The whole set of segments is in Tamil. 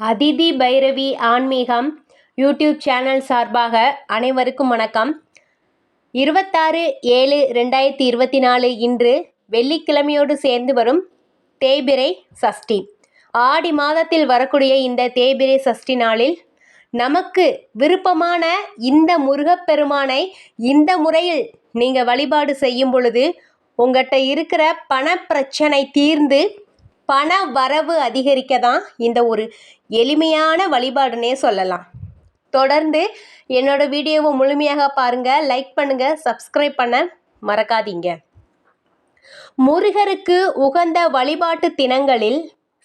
அதிதி பைரவி ஆன்மீகம் யூடியூப் சேனல் சார்பாக அனைவருக்கும் வணக்கம். இருபத்தாறு ஏழு ரெண்டாயிரத்தி இருபத்தி நாலு இன்று வெள்ளிக்கிழமையோடு சேர்ந்து வரும் தேய்பிரை சஷ்டி. ஆடி மாதத்தில் வரக்கூடிய இந்த தேய்பிரை சஷ்டி நாளில் நமக்கு விருப்பமான இந்த முருகப்பெருமானை இந்த முறையில் நீங்கள் வழிபாடு செய்யும் பொழுது உங்கள்கிட்ட இருக்கிற பணப்பிரச்சனை தீர்ந்து பண வரவு அதிகரிக்க தான் இந்த ஒரு எளிமையான வழிபாடுனே சொல்லலாம். தொடர்ந்து என்னோட வீடியோவை முழுமையாக பாருங்கள் லைக் பண்ணுங்கள் சப்ஸ்கிரைப் பண்ண மறக்காதீங்க. முருகருக்கு உகந்த வழிபாட்டு தினங்களில்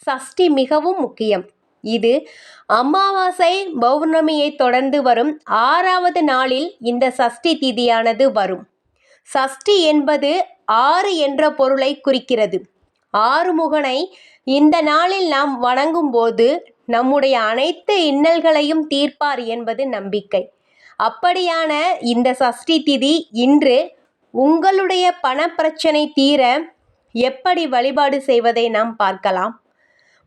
சஷ்டி மிகவும் முக்கியம். இது அமாவாசை பௌர்ணமியை தொடர்ந்து வரும் ஆறாவது நாளில் இந்த சஷ்டி திதியானது வரும். சஷ்டி என்பது ஆறு என்ற பொருளை குறிக்கிறது. ஆறுமுகனை இந்த நாளில் நாம் வணங்கும்போது நம்முடைய அனைத்து இன்னல்களையும் தீர்ப்பார் என்பது நம்பிக்கை. அப்படியான இந்த சஷ்டி திதி இன்று உங்களுடைய பணப்பிரச்சனை தீர எப்படி வழிபாடு செய்வதை நாம் பார்க்கலாம்.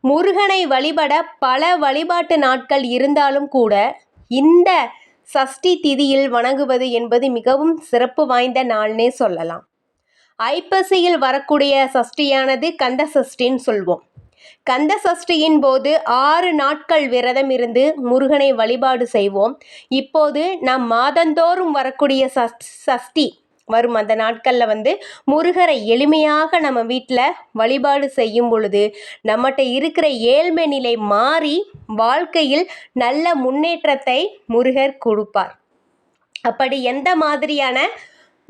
முருகனை வழிபட பல வழிபாட்டு நாட்கள் இருந்தாலும் கூட இந்த சஷ்டி திதியில் வணங்குவது என்பது மிகவும் சிறப்பு வாய்ந்த நாள்னே சொல்லலாம். ஐப்பசியில் வரக்கூடிய சஷ்டியானது கந்த சஷ்டின்னு சொல்வோம். கந்த சஷ்டியின் போது ஆறு நாட்கள் விரதம் இருந்து முருகனை வழிபாடு செய்வோம். இப்போது நாம் மாதந்தோறும் வரக்கூடிய சஷ்டி வரும் அந்த நாட்களில் வந்து முருகரை எளிமையாக நம்ம வீட்டில் வழிபாடு செய்யும் பொழுது நம்மகிட்ட இருக்கிற ஏழ்மை நிலை மாறி வாழ்க்கையில் நல்ல முன்னேற்றத்தை முருகர் கொடுப்பார். அப்படி எந்த மாதிரியான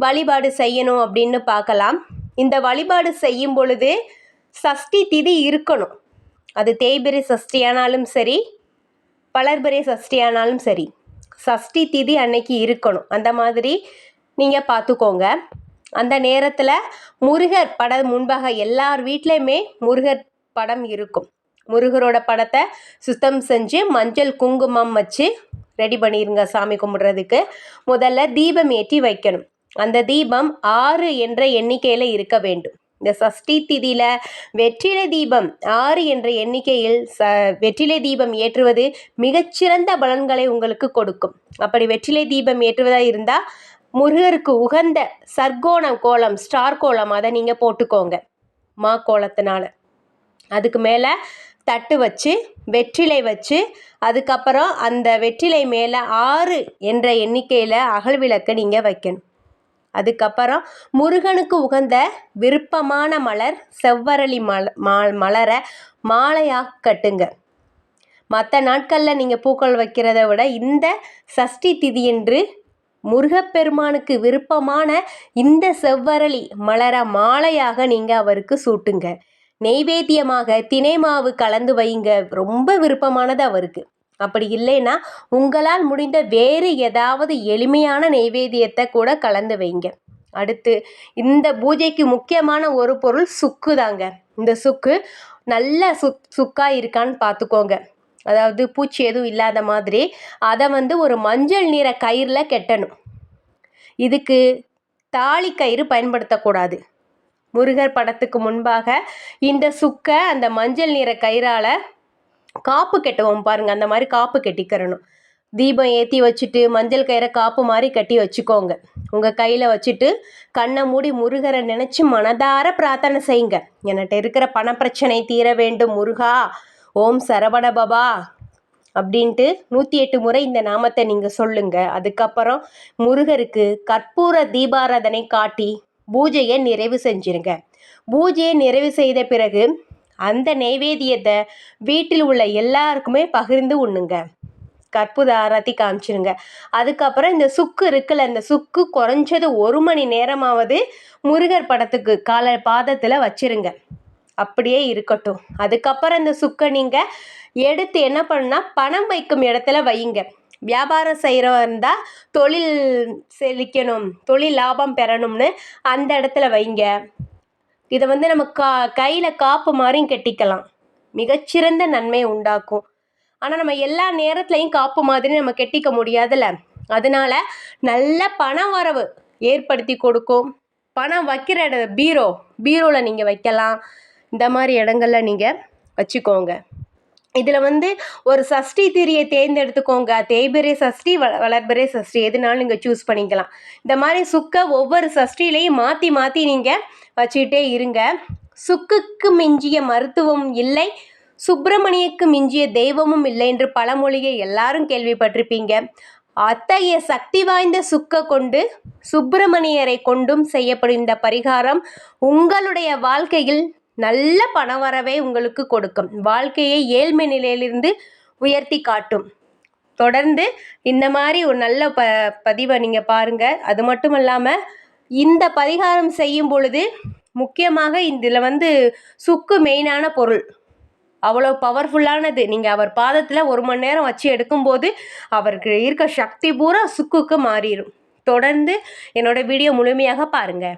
வழிபாடு செய்யணும் அப்படின்னு பார்க்கலாம். இந்த வழிபாடு செய்யும் பொழுது சஷ்டி திதி இருக்கணும். அது தேய்பிரை சஷ்டியானாலும் சரி பலர்பிரை சஷ்டியானாலும் சரி சஷ்டி திதி அன்னைக்கு இருக்கணும். அந்த மாதிரி நீங்கள் பார்த்துக்கோங்க. அந்த நேரத்தில் முருகர் படம் முன்பாக எல்லார் வீட்லேயுமே முருகர் படம் இருக்கும். முருகரோட படத்தை சுத்தம் செஞ்சு மஞ்சள் குங்குமம் வச்சு ரெடி பண்ணிடுங்க சாமி கும்பிட்றதுக்கு. முதல்ல தீபம் ஏற்றி வைக்கணும். அந்த தீபம் ஆறு என்ற எண்ணிக்கையில் இருக்க வேண்டும். இந்த சஷ்டி திதியில் வெற்றிலை தீபம் ஆறு என்ற எண்ணிக்கையில் ச வெற்றிலை தீபம் ஏற்றுவது மிகச்சிறந்த பலன்களை உங்களுக்கு கொடுக்கும். அப்படி வெற்றிலை தீபம் ஏற்றுவதாக இருந்தால் முருகருக்கு உகந்த சர்க்கோணம் கோலம் ஸ்டார் கோலம் அதை நீங்கள் போட்டுக்கோங்க மா கோலத்தினால. அதுக்கு மேலே தட்டு வச்சு வெற்றிலை வச்சு அதுக்கப்புறம் அந்த வெற்றிலை மேலே ஆறு என்ற எண்ணிக்கையில் அகல் விளக்கை நீங்கள் வைக்கணும். அதுக்கப்புறம் முருகனுக்கு உகந்த விருப்பமான மலர் செவ்வரளி மல மலரை மாலையாக கட்டுங்க. மற்ற நாட்களில் நீங்கள் பூக்கள் வைக்கிறத விட இந்த சஷ்டி திதியன்று முருகப்பெருமானுக்கு விருப்பமான இந்த செவ்வரளி மலர மாலையாக நீங்கள் அவருக்கு சூட்டுங்க. நெய்வேத்தியமாக தினை மாவு கலந்து வைங்க. ரொம்ப விருப்பமானது அவருக்கு. அப்படி இல்லைன்னா உங்களால் முடிந்த வேறு ஏதாவது எளிமையான நெய்வேத்தியத்தை கூட கலந்து வைங்க. அடுத்து இந்த பூஜைக்கு முக்கியமான ஒரு பொருள் சுக்கு தாங்க. இந்த சுக்கு நல்ல சுக் சுக்காக இருக்கான்னு பார்த்துக்கோங்க அதாவது பூச்சி எதுவும் இல்லாத மாதிரி அதை வந்து ஒரு மஞ்சள் நிற கயிறில் கெட்டணும். இதுக்கு தாலி கயிறு பயன்படுத்தக்கூடாது. முருகர் படத்துக்கு முன்பாக இந்த சுக்கை அந்த மஞ்சள் நிற கயிறால் காப்பு கெட்டுவோம் பாருங்கள் அந்த மாதிரி காப்பு கெட்டிக்கிறணும். தீபம் ஏற்றி வச்சுட்டு மஞ்சள் கயிறை காப்பு மாதிரி கட்டி வச்சுக்கோங்க. உங்கள் கையில் வச்சுட்டு கண்ணை மூடி முருகரை நினச்சி மனதார பிரார்த்தனை செய்யுங்க. என்கிட்ட இருக்கிற பணப்பிரச்சனை தீர வேண்டும் முருகா. ஓம் சரவண பபா அப்படின்ட்டு நூற்றி எட்டு முறை இந்த நாமத்தை நீங்கள் சொல்லுங்கள் அதுக்கப்புறம் முருகருக்கு கற்பூர தீபாராதனை காட்டி பூஜையை நிறைவு செஞ்சிருங்க. பூஜையை நிறைவு செய்த பிறகு அந்த நெய்வேத்தியத்தை வீட்டில் உள்ள எல்லாருக்குமே பகிர்ந்து உண்ணுங்க. கற்பூர ஆராத்தி காமிச்சிருங்க. அதுக்கப்புறம் இந்த சுக்கு இருக்குல்ல இந்த சுக்கு குறைஞ்சது ஒரு மணி நேரமாவது முருகர் படத்துக்கு கால பாதத்தில் வச்சிருங்க. அப்படியே இருக்கட்டும். அதுக்கப்புறம் இந்த சுக்கை நீங்கள் எடுத்து என்ன பண்ணுன்னா பணம் வைக்கும் இடத்துல வையுங்க. வியாபாரம் செய்கிறவ இருந்தால் தொழில் செழிக்கணும் தொழில் லாபம் பெறணும்னு அந்த இடத்துல வைங்க. இதை வந்து நம்ம கா கையில் காப்பு மாதிரியும் கட்டிக்கலாம். மிகச்சிறந்த நன்மை உண்டாக்கும். ஆனால் நம்ம எல்லா நேரத்துலையும் காப்பு மாதிரி நம்ம கெட்டிக்க முடியாதுல்ல. அதனால நல்ல பண வரவு ஏற்படுத்தி கொடுக்கும். பணம் வைக்கிற இட பீரோ பீரோவில் நீங்கள் வைக்கலாம். இந்த மாதிரி இடங்கள்ல நீங்கள் வச்சுக்கோங்க. இதில் வந்து ஒரு சஷ்டி திரியை தேர்ந்தெடுத்துக்கோங்க. தேய்பிரை சஷ்டி வ வளர்பிறை சஷ்டி எதுனாலும் நீங்கள் சூஸ் பண்ணிக்கலாம். இந்த மாதிரி சுக்கை ஒவ்வொரு சஷ்டிலையும் மாற்றி மாற்றி நீங்கள் வச்சுக்கிட்டே இருங்க. சுக்குக்கு மிஞ்சிய மருத்துவம் இல்லை. சுப்பிரமணியக்கு மிஞ்சிய தெய்வமும் இல்லை என்று பழமொழியை எல்லாரும் கேள்விப்பட்டிருப்பீங்க. அத்தகைய சக்தி வாய்ந்த சுக்க கொண்டு சுப்பிரமணியரை கொண்டும் செய்யப்படும் இந்த பரிகாரம் உங்களுடைய வாழ்க்கையில் நல்ல பணவரவை உங்களுக்கு கொடுக்கும். வாழ்க்கையை ஏழ்மை நிலையிலிருந்து உயர்த்தி காட்டும். தொடர்ந்து இந்த மாதிரி ஒரு நல்ல ப பதிவை நீங்கள் பாருங்கள் அது மட்டும் இல்லாமல் இந்த பரிகாரம் செய்யும் பொழுது முக்கியமாக இதில் வந்து சுக்கு மெயினான பொருள். அவ்வளோ பவர்ஃபுல்லானது நீங்கள் அவர் பாதத்தில் ஒரு மணி நேரம் வச்சு எடுக்கும்போது அவருக்கு இருக்க சக்தி பூரா சுக்குக்கு மாறிடும் தொடர்ந்து என்னோட வீடியோ முழுமையாக பாருங்கள்